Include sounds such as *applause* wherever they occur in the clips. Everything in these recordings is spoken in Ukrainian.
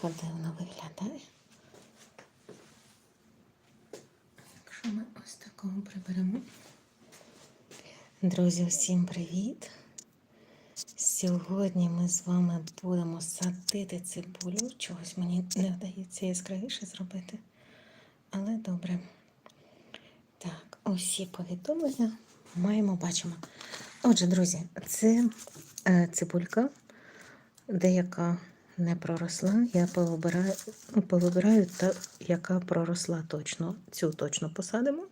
трохи дивно виглядає. Якщо ми ось такого приберемо. Друзі, всім привіт! Сьогодні ми з вами будемо садити цибулю. Чогось мені не вдається яскравіше зробити. Але добре. Так, усі повідомлення маємо, бачимо. Отже, друзі, це е, цибулька, деяка не проросла. Я повибираю, ну, повибираю та, яка проросла точно. Цю точно посадимо.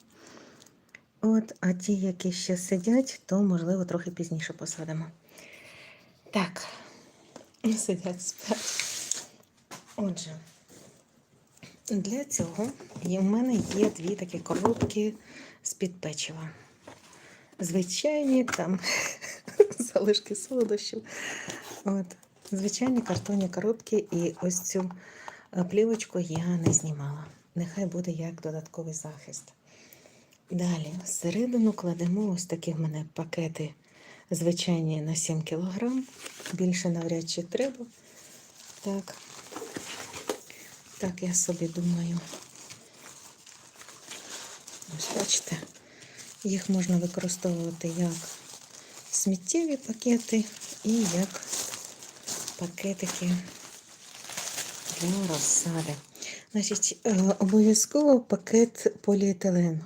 От, а ті, які ще сидять, то, можливо, трохи пізніше посадимо. Так, сидять спять. Отже, для цього в мене є дві такі коробки з-під печива. Звичайні там *laughs* залишки солодощів. От. Звичайні картонні коробки, і ось цю е, плівочку я не знімала. Нехай буде як додатковий захист. Далі, всередину кладемо ось такі в мене пакети звичайні на 7 кг. Більше навряд чи треба. Так. Так, я собі думаю. Ось бачите, їх можна використовувати як сміттєві пакети і як пакетики для розсади. Значить, е, обов'язково пакет поліетилену.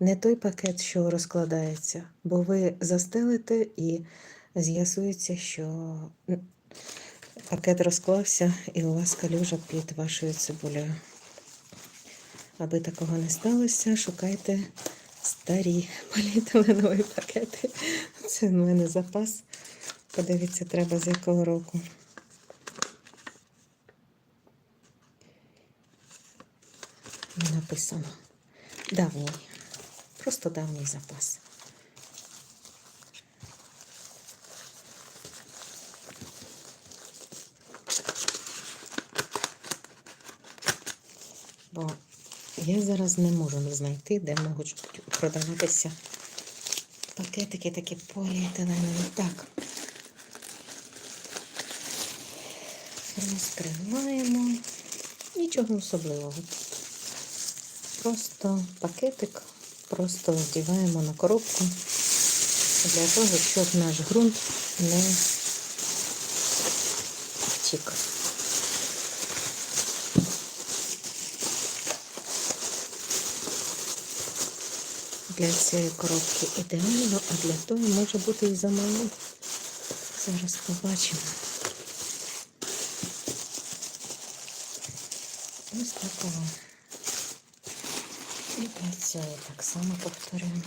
Не той пакет, що розкладається, бо ви застелите і з'ясується, що пакет розклався і у вас калюжа під вашою цибулею. Аби такого не сталося, шукайте старі *laughs* поліетиленові пакети. Це в мене запас. Подивіться, треба з якого року. Не написано. Давній. Просто давній запас. Бо я зараз не можу знайти, де можуть продаватися пакетики такі поліетиленові. Так. Розкриваємо. Нічого особливого. Просто пакетик, просто вдіваємо на коробку для того, щоб наш ґрунт не втік. Для цієї коробки ідеально, а для того може бути і замало. Зараз побачимо. Ось такого. І цієї так само повторюємо.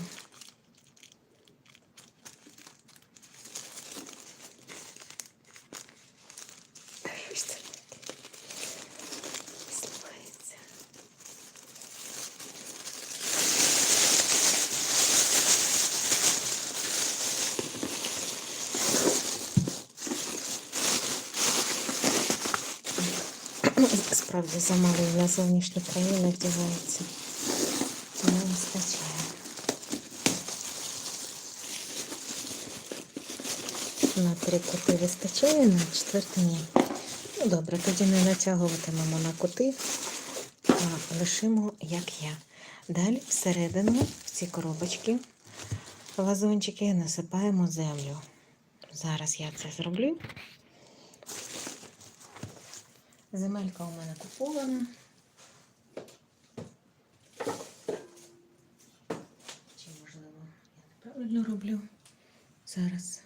*clears throat* Справді замало на зовнішні країни вдівається. Не вистачає. На три кути вистачає, на четвертий ні. Ну добре, тоді не натягуватимемо на кути, а лишимо, як є. Далі всередину в ці коробочки, вазончики насипаємо землю. Зараз я це зроблю. Земелька у мене купована. Неправильно роблю. Зараз